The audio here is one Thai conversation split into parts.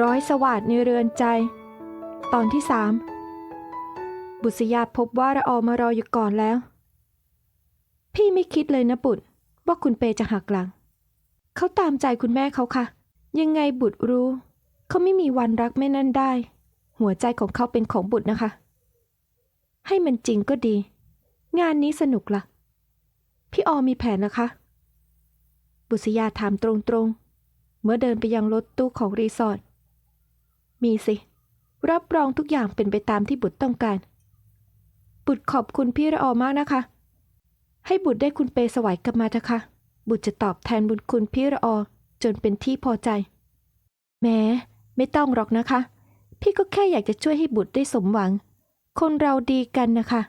ร้อยสวัสดในเรือนใจ ตอนที่สามบุษยาพบว่าระออมารออยู่ก่อนแล้ว พี่ไม่คิดเลยนะบุตรว่าคุณเปจะหักหลัง เขาตามใจคุณแม่เขาค่ะ ยังไงบุตรรู้ เขาไม่มีวันรักแม่นั่นได้ หัวใจของเขาเป็นของบุตรนะคะ ให้มันจริงก็ดี งานนี้สนุกละ่ะ พี่ออมีแผนนะคะ บุษยาถามตรงๆ เมื่อเดินไปยังรถตู้ของรีสอร์ท มีสิ รับรองทุกอย่างเป็นไปตามที่บุตรต้องการ บุตรขอบคุณพี่ระออมากนะคะ ให้บุตรได้คุณเปสวัยกลับมาเถอะค่ะ บุตรจะตอบแทนบุญคุณพี่ระออจนเป็นที่พอใจ แม้ไม่ต้องหรอกนะคะ พี่ก็แค่อยากจะช่วยให้บุตรได้สมหวัง คนเราดีกันนะคะ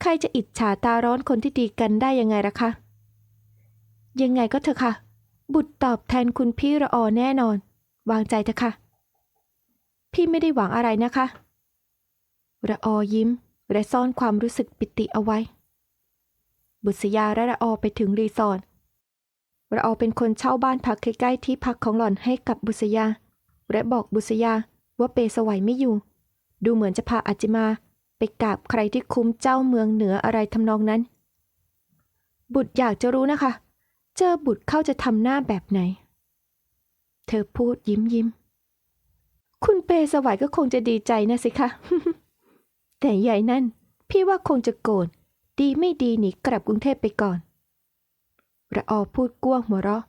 ใครจะอิจฉาตาร้อนคนที่ดีกันได้ยังไงล่ะคะ ยังไงก็เถอะค่ะ บุตรตอบแทนคุณพี่ระออแน่นอน วางใจเถอะค่ะ พี่ไม่ได้หวังอะไรนะคะระออยิ้ม และซ่อนความรู้สึกปิติเอาไว้ บุษยาและระออไปถึงรีสอร์ทระออเป็นคนเช่าบ้านพักใกล้ๆที่พักของหล่อนให้กับบุษยา และบอกบุษยาว่าเปสวัยไม่อยู่ ดูเหมือนจะพาอาจิมาไปกราบใครที่คุ้มเจ้าเมืองเหนืออะไรทำนองนั้น บุตรอยากจะรู้นะคะ เจอบุตรเข้าจะทำหน้าแบบไหน เธอพูดยิ้มยิ้ม คุณเปสวัยก็คงจะดีใจนะสิคะ แต่ใหญ่นั่น พี่ว่าคงจะโกรธดีไม่ดีหนีกลับกรุงเทพไปก่อน ระออพูดกว้างหัวเราะ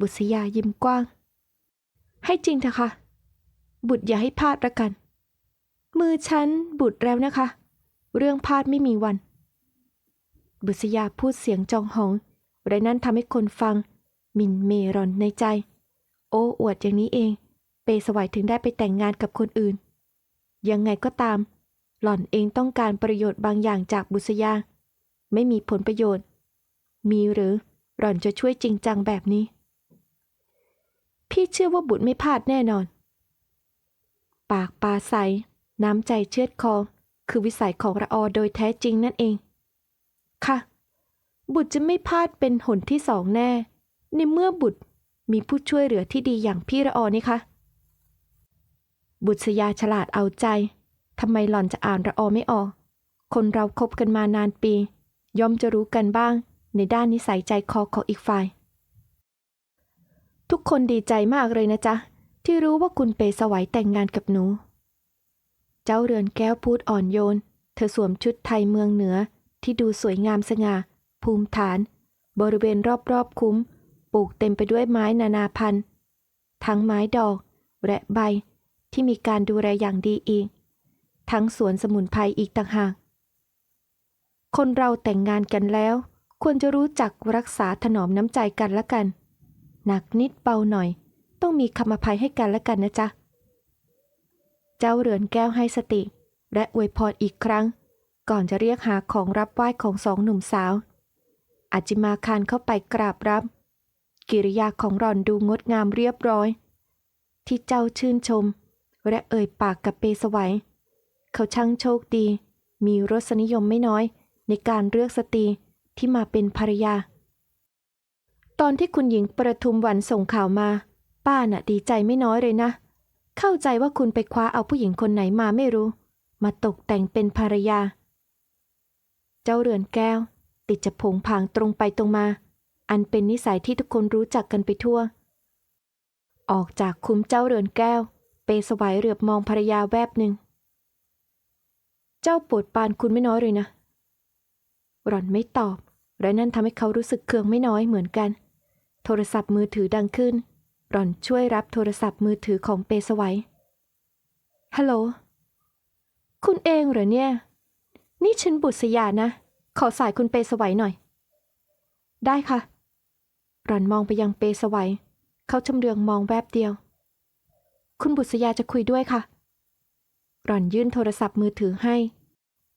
บุษยายิ้มกว้าง ให้จริงเถอะค่ะ บุตรอย่าให้พลาดละกัน มือฉันบุตรแล้วนะคะ เรื่องพลาดไม่มีวัน บุษยาพูดเสียงจองหองและนั่นทำให้คนฟัง มินเมรอนในใจ โอ้อวดอย่างนี้เอง เปสวัยถึงได้ไปแต่งงานกับคนอื่น ยังไงก็ตาม หล่อนเองต้องการประโยชน์บางอย่างจากบุษยา ไม่มีผลประโยชน์ มีหรือหล่อนจะช่วยจริงจังแบบนี้ พี่เชื่อว่าบุตรไม่พลาดแน่นอน ปากปลาใส น้ำใจเชือดคอ คือวิสัยของระออโดยแท้จริงนั่นเอง ค่ะ บุตรจะไม่พลาดเป็นหนที่สองแน่ ในเมื่อบุตรมีผู้ช่วยเหลือที่ดีอย่างพี่ระออนี่คะ บุตรยาฉลาดเอาใจ ทำไมหล่อนจะอ่านระออไม่ออก คนเราคบกันมานานปี ย่อมจะรู้กันบ้าง ในด้านนิสัยใจคอของอีกฝ่าย ทุกคนดีใจมากเลยนะจ๊ะ ที่รู้ว่าคุณเปสวัยแต่งงานกับหนู เจ้าเรือนแก้วพูดอ่อนโยน เธอสวมชุดไทยเมืองเหนือ ที่ดูสวยงามสง่า ภูมิฐาน บริเวณรอบๆคุ้ม ปลูกเต็มไปด้วยไม้นานาพันธุ์ ทั้งไม้ดอก และใบ ที่มีการดูแลอย่างดีอีก ทั้งสวนสมุนไพรอีกต่างหาก คนเราแต่งงานกันแล้ว ควรจะรู้จักรักษาถนอมน้ำใจกันละกัน หนักนิดเบาหน่อย ต้องมีคำอภัยให้กันละกันนะจ๊ะ เจ้าเรือนแก้วให้สติ และอวยพรอีกครั้ง ก่อนจะเรียกหาของรับไหว้ของสองหนุ่มสาว อาจิมาคานเข้าไปกราบรับกิริยาของหล่อนดูงดงามเรียบร้อย ที่เจ้าชื่นชม และเอ่ยปากกับเปสวัย เขาช่างโชคดี มีรสนิยมไม่น้อย ในการเลือกสตรีที่มาเป็นภรรยา ตอนที่คุณหญิงประทุมวันส่งข่าวมา ป้าน่ะดีใจไม่น้อยเลยนะ เข้าใจว่าคุณไปคว้าเอาผู้หญิงคนไหนมาไม่รู้ มาตกแต่งเป็นภรรยา เจ้าเรือนแก้ว ติดจะผงผางตรงไปตรงมา อันเป็นนิสัยที่ทุกคนรู้จักกันไปทั่ว ออกจากคุ้มเจ้าเรือนแก้ว สวายเหลือบมองภรรยาแวบหนึ่ง เจ้าปวดปานคุณไม่น้อยเลยนะ หล่อนไม่ตอบ และนั่นทำให้เขารู้สึกเคืองไม่น้อยเหมือนกัน โทรศัพท์มือถือดังขึ้น หล่อนช่วยรับโทรศัพท์มือถือของเปสวัยฮัลโหล คุณเองเหรอเนี่ย นี่ฉันบุษยานะ ขอสายคุณเปสวัยหน่อย ได้ค่ะ หล่อนมองไปยังเปสวัย เขาชำเลืองมองแวบเดียว คุณบุษยาจะคุยด้วยค่ะ หล่อนยื่นโทรศัพท์มือถือให้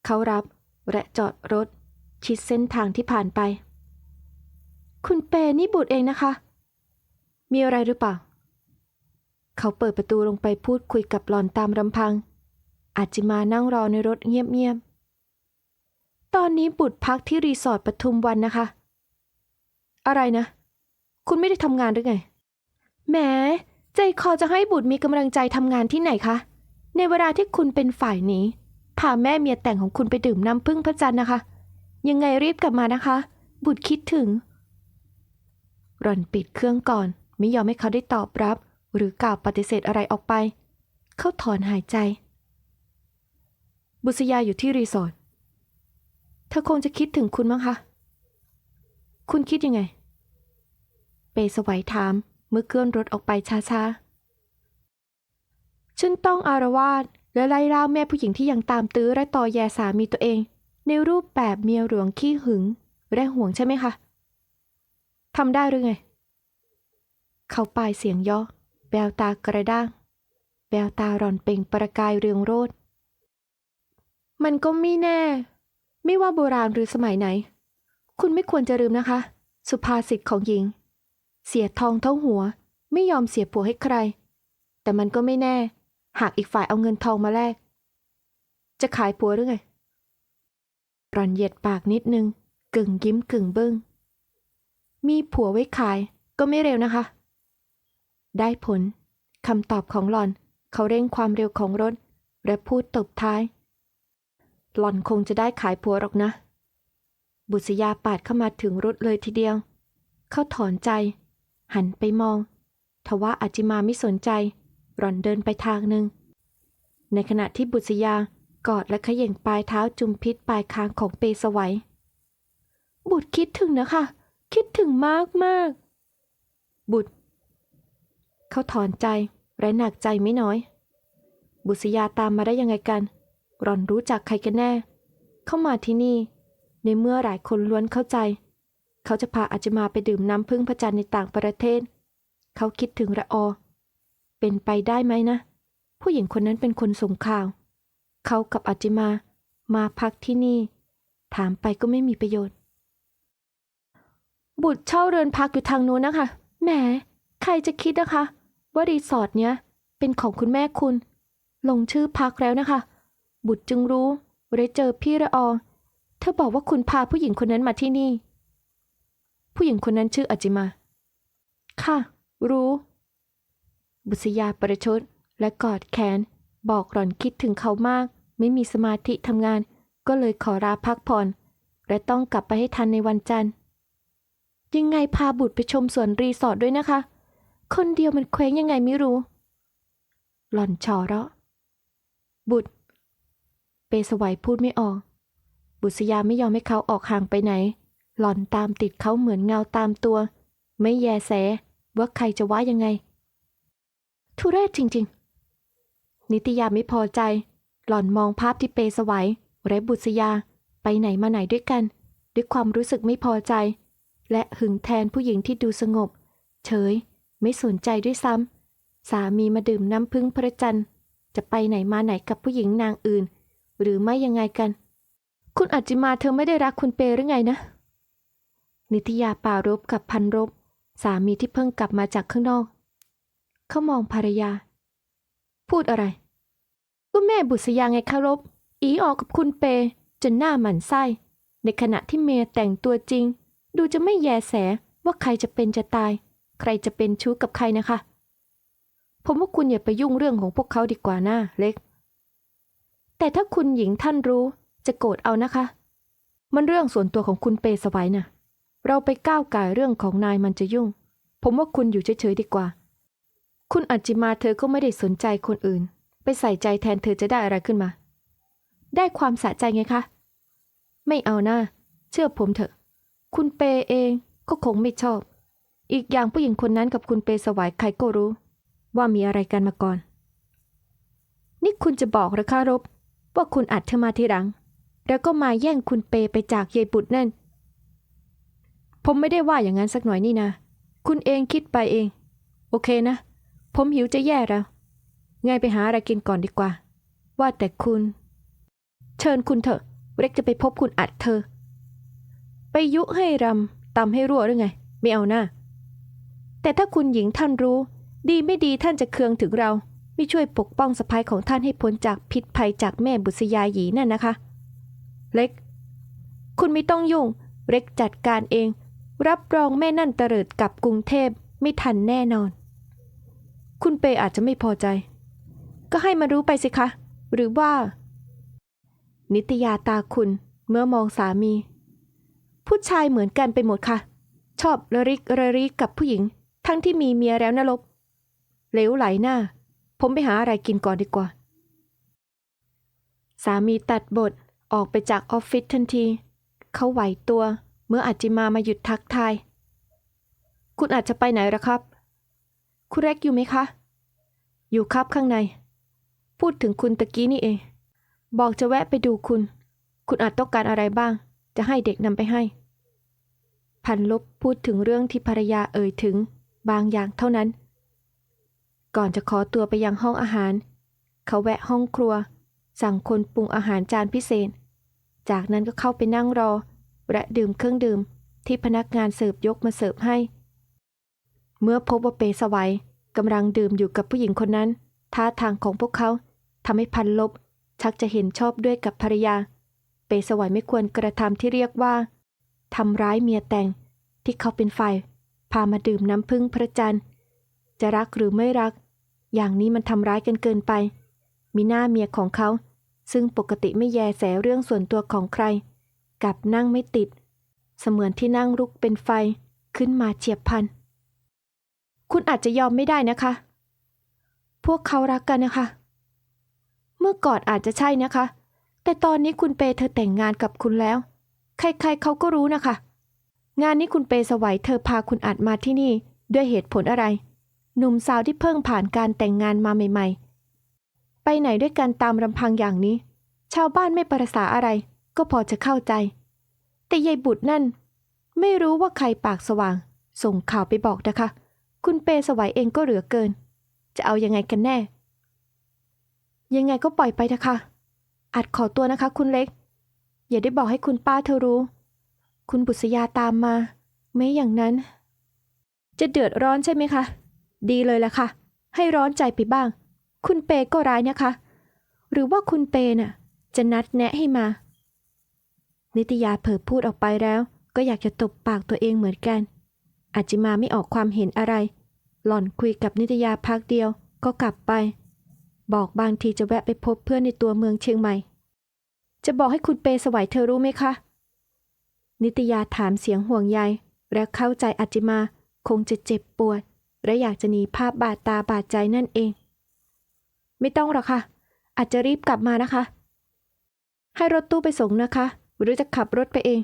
เขารับและจอดรถ ชิดเส้นทางที่ผ่านไป คุณเปนี่บุตรเองนะคะ มีอะไรหรือเปล่า เขาเปิดประตูลงไปพูดคุยกับหล่อนตามรำพัง อาจจะมานั่งรอในรถเงียบๆ ตอนนี้บุตรพักที่รีสอร์ทปทุมวันนะคะ อะไรนะ คุณไม่ได้ทำงานหรือไง แหม ใจคอจะให้บุตรมีกำลังใจทำงานที่ไหนคะ ในเวลาที่คุณเป็นฝ่ายหนี้ พาแม่เมียแต่งของคุณไปดื่มน้ำพึ่งพระจันทร์นะคะ ยังไงรีบกลับมานะคะ บุตรคิดถึง รอนปิดเครื่องก่อน ไม่ยอมให้เขาได้ตอบรับ หรือกล่าวปฏิเสธอะไรออกไป เขาถอนหายใจ บุษยาอยู่ที่รีสอร์ทเธอคงจะคิดถึงคุณมั้งคะ คุณคิดยังไง เปสวัยถาม เมื่อเคลื่อนรถออกไปช้าๆ ฉันต้องอารวาสและไล่ล่าแม่ผู้หญิงที่ยังตามตื้อและต่อแยสามีตัวเอง ในรูปแบบเมียหลวงขี้หึงและห่วงใช่ไหมคะทำได้หรือไง เขาปลายเสียงย่อแววตากระด้างแววตาร่อนเปล่งประกายเรืองโรดมันก็ไม่แน่ ไม่ว่าโบราณหรือสมัยไหน คุณไม่ควรจะลืมนะคะ สุภาษิตของหญิง เสียทองเท่าหัว ไม่ยอมเสียผัวให้ใคร แต่มันก็ไม่แน่ หากอีกฝ่ายเอาเงินทองมาแลก จะขายผัวหรือไงรอนเหยียดปากนิดนึง กึ่งยิ้มกึ่งบึง้ง มีผัวไว้ขายก็ไม่เร็วนะคะ ได้ผลคำตอบของหลอน เขาเร่งความเร็วของรถ และพูดตบท้าย หล่อนคงจะได้ขายผัวหรอกนะ บุษยาปาดเข้ามาถึงรถเลยทีเดียว เขาถอนใจ หันไปมอง ทว่าอาจิมาไม่สนใจ หล่อนเดินไปทางหนึ่ง ในขณะที่บุษยากอดและขย่งปลายเท้าจุมพิษปลายคางของเปสวัย บุตรคิดถึงนะคะ คิดถึงมากมากบุตร เขาถอนใจและหนักใจไม่น้อย บุษยาตามมาได้ยังไงกัน หล่อนรู้จักใครกันแน่ เข้ามาที่นี่ ในเมื่อหลายคนล้วนเข้าใจ เขาจะพาอาจมาไปดื่มน้ำพึ่งพระจันทร์ในต่างประเทศ เขาคิดถึงระออ เป็นไปได้ไหมนะ ผู้หญิงคนนั้นเป็นคนส่งข่าว เขากับอาจิมา มาพักที่นี่ ถามไปก็ไม่มีประโยชน์ บุตรเช่าเรือนพักอยู่ทางโน้นนะคะ แหม ใครจะคิดนะคะ ว่ารีสอร์ทเนี้ยเป็นของคุณแม่คุณ ลงชื่อพักแล้วนะคะ บุตรจึงรู้ได้เจอพี่ระออเธอบอกว่าคุณพาผู้หญิงคนนั้นมาที่นี่ ผู้หญิงคนนั้นชื่ออจิมา ค่ะ รู้ บุษยาประชดและกอดแขน บอกหล่อนคิดถึงเขามาก ไม่มีสมาธิทำงาน ก็เลยขอลาพักผ่อน และต้องกลับไปให้ทันในวันจันทร์ ยังไงพาบุตรไปชมสวนรีสอร์ทด้วยนะคะ คนเดียวมันเคว้งยังไงไม่รู้ หล่อนชอเราะ บุตร เปสวัยพูดไม่ออก บุษยาไม่ยอมให้เขาออกห่างไปไหน หล่อนตามติดเขาเหมือนเงาตามตัว ไม่แยแสว่าใครจะว่ายังไง ทุเรศจริง ๆ นิตยาไม่พอใจ หล่อนมองภาพที่เปสวัยและบุษยา ไปไหนมาไหนด้วยกัน ด้วยความรู้สึกไม่พอใจ และหึงแทนผู้หญิงที่ดูสงบ เฉย ไม่สนใจด้วยซ้ำสามีมาดื่มน้ำพึ่งพระจันทร์ จะไปไหนมาไหนกับผู้หญิงนางอื่น หรือไม่ยังไงกัน คุณอาจจิมาเธอไม่ได้รักคุณเปหรือไงนะ นิตยาปารบกับพันรบ สามีที่เพิ่งกลับมาจากข้างนอก เขามองภรรยา พูดอะไร ก็แม่บุษยาไงคารบ อีออกกับคุณเป จนหน้าหมันไส้ ในขณะที่เมียแต่งตัวจริง ดูจะไม่แยแสว่าใครจะเป็นจะตาย ใครจะเป็นชู้กับใครนะคะ ผมว่าคุณอย่าไปยุ่งเรื่องของพวกเขาดีกว่าหนะเล็ก แต่ถ้าคุณหญิงท่านรู้จะโกรธเอานะคะ มันเรื่องส่วนตัวของคุณเปสวัยนะ เราไปก้าวไก่เรื่องของนายมันจะยุ่ง ผมว่าคุณอยู่เฉยๆดีกว่า คุณอัจจิมาเธอก็ไม่ได้สนใจคนอื่น ไปใส่ใจแทนเธอจะได้อะไรขึ้นมา ได้ความสะใจไงคะ ไม่เอาหน้า เชื่อผมเถอะ คุณเปเองก็คงไม่ชอบ อีกอย่างผู้หญิงคนนั้นกับคุณเปสวายใครก็รู้ ว่ามีอะไรกันมาก่อน นี่คุณจะบอกหรือคะรบ ว่าคุณอัดเธอมาทีหลัง แล้วก็มาแย่งคุณเปไปจากยายบุตรนั่น ผมไม่ได้ว่าอย่างนั้นสักหน่อยนี่นะ คุณเองคิดไปเอง โอเคนะ ผมหิวจะแย่แล้วไงไปหาอะไรกินก่อนดีกว่า ว่าแต่คุณ เชิญคุณเถอะเร็กจะไปพบคุณอัดเธอ ไปยุให้รำตำให้รั่วหรือไง ไม่เอาหน้า แต่ถ้าคุณหญิงท่านรู้ ดีไม่ดีท่านจะเคืองถึงเรา ไม่ช่วยปกป้องสะพายของท่านให้พ้นจากพิษภัยจากแม่บุษยาหยีนั่นนะคะ เล็ก คุณไม่ต้องยุ่งเร็กจัดการเอง รับรองแม่นั่นเตริดกลับกรุงเทพไม่ทันแน่นอน คุณเปอาจจะไม่พอใจ ก็ให้มันรู้ไปสิคะ หรือว่า นิตยาตาคุณเมื่อมองสามี ผู้ชายเหมือนกันไปหมดค่ะ ชอบระริกระริกกับผู้หญิง ทั้งที่มีเมียแล้วนะลบเหลวไหลหน้า ผมไปหาอะไรกินก่อนดีกว่า สามีตัดบทออกไปจากออฟฟิศทันที เขาไหวตัว เมื่ออาจิมามาหยุดทักทาย คุณอาจจะไปไหนหรอครับ คุณแรกอยู่ไหมคะ อยู่ครับข้างใน พูดถึงคุณตะกี้นี่เอง บอกจะแวะไปดูคุณ คุณอาจต้องการอะไรบ้าง จะให้เด็กนำไปให้ พันลบพูดถึงเรื่องที่ภรรยาเอ่ยถึง บางอย่างเท่านั้น ก่อนจะขอตัวไปยังห้องอาหาร เขาแวะห้องครัว สั่งคนปรุงอาหารจานพิเศษ จากนั้นก็เข้าไปนั่งรอ และดื่มเครื่องดื่มที่พนักงานเสิร์ฟยกมาเสิร์ฟให้ เมื่อพบว่าเปสวัยกำลังดื่มอยู่กับผู้หญิงคนนั้น ท่าทางของพวกเขาทำให้พันลบ ชักจะเห็นชอบด้วยกับภรรยา เปสวัยไม่ควรกระทำที่เรียกว่าทำร้ายเมียแต่งที่เขาเป็นฝ่ายพามาดื่มน้ำพึ่งพระจันทร์ จะรักหรือไม่รัก อย่างนี้มันทำร้ายกันเกินไป มีหน้าเมียของเขา ซึ่งปกติไม่แยแสเรื่องส่วนตัวของใคร กับนั่งไม่ติด เสมือนที่นั่งลุกเป็นไฟขึ้นมาเฉียบพัน คุณอาจจะยอมไม่ได้นะคะ พวกเขารักกันนะคะ เมื่อก่อนอาจจะใช่นะคะ แต่ตอนนี้คุณเปเธอแต่งงานกับคุณแล้ว ใครๆเขาก็รู้นะคะ งานนี้คุณเปสวัยเธอพาคุณอัดมาที่นี่ด้วยเหตุผลอะไร หนุ่มสาวที่เพิ่งผ่านการแต่งงานมาใหม่ ๆ ไปไหนด้วยกันตามลำพังอย่างนี้ ชาวบ้านไม่ประสาอะไร ก็พอจะเข้าใจ แต่ยายบุตรนั่น ไม่รู้ว่าใครปากสว่าง ส่งข่าวไปบอกนะคะ คุณเปสวัยเองก็เหลือเกิน จะเอายังไงกันแน่ ยังไงก็ปล่อยไปเถอะคะอัดขอตัวนะคะคุณเล็ก อย่าได้บอกให้คุณป้าเธอรู้ คุณบุษยาตามมา ไม่อย่างนั้น จะเดือดร้อนใช่ไหมคะ ดีเลยละค่ะ ให้ร้อนใจไปบ้าง คุณเปก็ร้ายนะคะ หรือว่าคุณเปน่ะ จะนัดแนะให้มา นิตยาเผลอพูดออกไปแล้ว ก็อยากจะตบปากตัวเองเหมือนกัน อาจิมาไม่ออกความเห็นอะไร หล่อนคุยกับนิตยาพักเดียวก็กลับไป บอกบางทีจะแวะไปพบเพื่อนในตัวเมืองเชียงใหม่ จะบอกให้คุณเปสวัยเธอรู้ไหมคะ นิตยาถามเสียงห่วงใยและเข้าใจอาจจิมาคงจะเจ็บปวด และอยากจะหนีภาพบาดตาบาดใจนั่นเอง ไม่ต้องหรอกค่ะ อาจจะรีบกลับมานะคะ ให้รถตู้ไปส่งนะคะ หรือจะขับรถไปเอง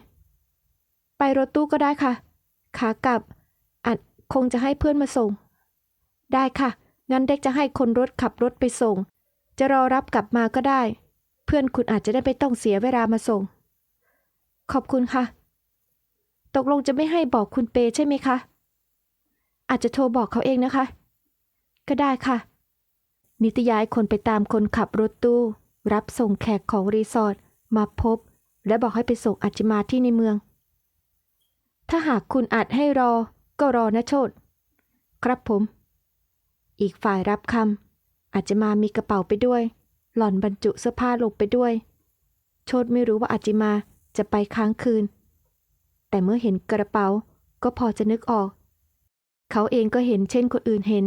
ไปรถตู้ก็ได้ค่ะ ขากลับอาจคงจะให้เพื่อนมาส่ง ได้ค่ะ งั้นเด็กจะให้คนรถขับรถไปส่ง จะรอรับกลับมาก็ได้ เพื่อนคุณอาจจะได้ไม่ต้องเสียเวลามาส่ง ขอบคุณค่ะ ตกลงจะไม่ให้บอกคุณเปใช่ไหมคะ อาจจะโทรบอกเขาเองนะคะ ก็ได้ค่ะ นิตยายคนไปตามคนขับรถตู้ รับส่งแขกของรีสอร์ทมาพบ และบอกให้ไปส่งอาจจิมาที่ในเมือง ถ้าหากคุณอาจให้รอ ก็รอนะโชดครับผม อีกฝ่ายรับคำอาจจะมามีกระเป๋าไปด้วย หล่อนบรรจุเสื้อผ้าลงไปด้วย โชดไม่รู้ว่าอาจจิมาจะไปค้างคืน แต่เมื่อเห็นกระเป๋าก็พอจะนึกออก เขาเองก็เห็นเช่นคนอื่นเห็น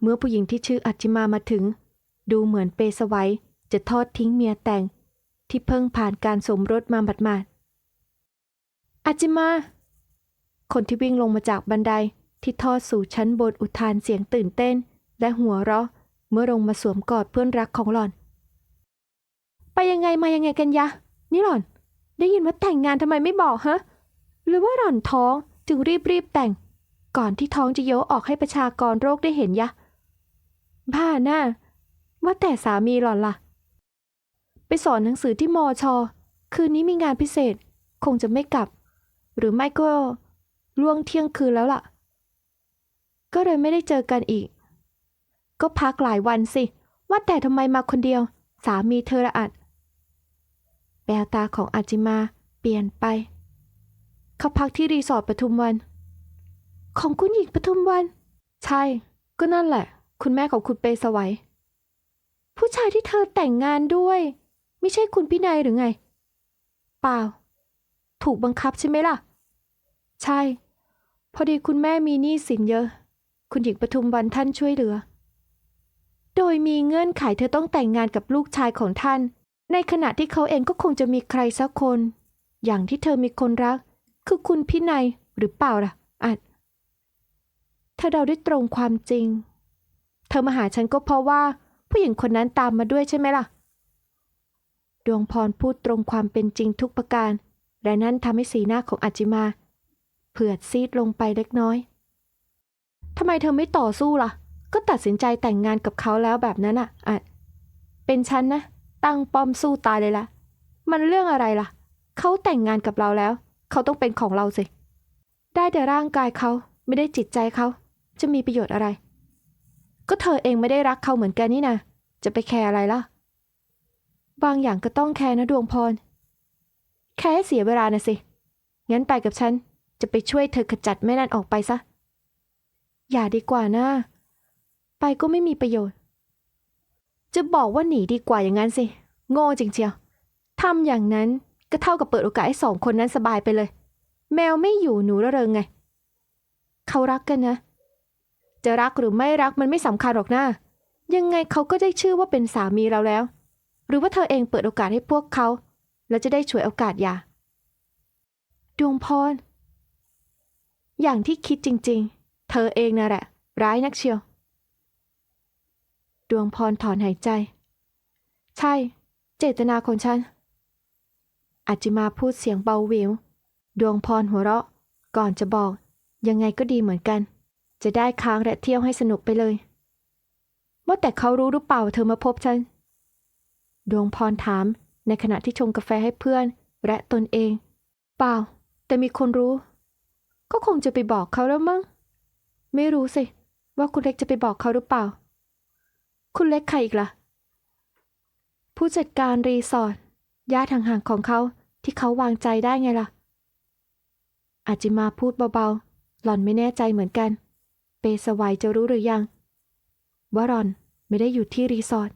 เมื่อผู้หญิงที่ชื่ออัจจิมามาถึง ดูเหมือนเปสวัยจะทอดทิ้งเมียแต่ง ที่เพิ่งผ่านการสมรสมาบัดมาดๆอาจิมา คนที่วิ่งลงมาจากบันไดที่ทอดสู่ชั้นบนอุทานเสียงตื่นเต้น และหัวเราะเมื่อลงมาสวมกอดเพื่อนรักของหล่อน ไปยังไงมายังไงกันยะ นี่หล่อน ได้ยินว่าแต่งงานทำไมไม่บอกฮะ หรือว่าหล่อนท้องจึงรีบรีบๆแต่ง ก่อนที่ท้องจะโยออกให้ประชากรโรคได้เห็นยะ บ้าหน้าว่าแต่สามีหล่อนล่ะ ไปสอนหนังสือที่มอชอคืนนี้มีงานพิเศษ คงจะไม่กลับ หรือไม่ก็ล่วงเที่ยงคืนแล้วล่ะ ก็เลยไม่ได้เจอกันอีก ก็พักหลายวันสิ ว่าแต่ทำไมมาคนเดียว สามีเธอละอัดแววตาของอาจิมาเปลี่ยนไป เขาพักที่รีสอร์ทปทุมวัน ของคุณหญิงปทุมวัน ใช่ ก็นั่นแหละ คุณแม่ของคุณเปสวัย ผู้ชายที่เธอแต่งงานด้วย ไม่ใช่คุณพี่นายหรือไง เปล่า ถูกบังคับใช่ไหมล่ะ ใช่ พอดีคุณแม่มีหนี้สินเยอะ คุณหญิงปทุมวันท่านช่วยเหลือ โดยมีเงื่อนไขเธอต้องแต่งงานกับลูกชายของท่าน ในขณะที่เขาเองก็คงจะมีใครสักคน อย่างที่เธอมีคนรัก คือคุณพินัยหรือเปล่าล่ะอาจเธอเดาได้ตรงความจริง เธอมาหาฉันก็เพราะว่าผู้หญิงคนนั้นตามมาด้วยใช่ไหมล่ะ ดวงพรพูดตรงความเป็นจริงทุกประการ และนั่นทำให้สีหน้าของอาจิมา เผือดซีดลงไปเล็กน้อยทำไมเธอไม่ต่อสู้ล่ะ ก็ตัดสินใจแต่งงานกับเขาแล้วแบบนั้นอะอาจเป็นฉันนะ ตั้งป้อมสู้ตายเลยล่ะ มันเรื่องอะไรล่ะ เขาแต่งงานกับเราแล้ว เขาต้องเป็นของเราสิ ได้แต่ร่างกายเขาไม่ได้จิตใจเขา จะมีประโยชน์อะไร ก็เธอเองไม่ได้รักเขาเหมือนกันนี่นะจะไปแคร์อะไรล่ะ บางอย่างก็ต้องแคร์นะดวงพร แค่ให้เสียเวลานะสิ งั้นไปกับฉัน จะไปช่วยเธอขจัดแม่นั่นออกไปซะ อย่าดีกว่านะ ไปก็ไม่มีประโยชน์ จะบอกว่าหนีดีกว่าอย่างนั้นสิ โง่จริงเชียวทำอย่างนั้นก็เท่ากับเปิดโอกาสให้สองคนนั้นสบายไปเลย แมวไม่อยู่หนูระเริงไง เขารักกันนะ จะรักหรือไม่รักมันไม่สำคัญหรอกนะ ยังไงเขาก็ได้ชื่อว่าเป็นสามีเราแล้ว รือว่าเธอเองเปิดโอกาสให้พวกเขา แล้วจะได้ฉวยโอกาสหย่าดวงพร อย่างที่คิดจริง ๆ เธอเองน่ะแหละ ร้ายนักเชียว ดวงพรถอนหายใจ ใช่ เจตนาของฉันอาจิมาพูดเสียงเบาวิว ดวงพรหัวเราะ ก่อนจะบอก ยังไงก็ดีเหมือนกัน จะได้ค้างและเที่ยวให้สนุกไปเลยว่าแต่เขารู้หรือเปล่าเธอมาพบฉัน ดวงพรถาม ในขณะที่ชงกาแฟให้เพื่อน และตนเอง เปล่า แต่มีคนรู้ ก็คงจะไปบอกเขาแล้วมั้งไม่รู้สิ ว่าคุณเล็กจะไปบอกเขาหรือเปล่า คุณเล็กใครอีกล่ะ ผู้จัดการรีสอร์ทญาติห่างๆของเขาที่เขาวางใจได้ไงล่ะ อาจิมาพูดเบาๆ หล่อนไม่แน่ใจเหมือนกัน เปสวัยจะรู้หรือยัง ว่าหล่อนไม่ได้อยู่ที่รีสอร์ท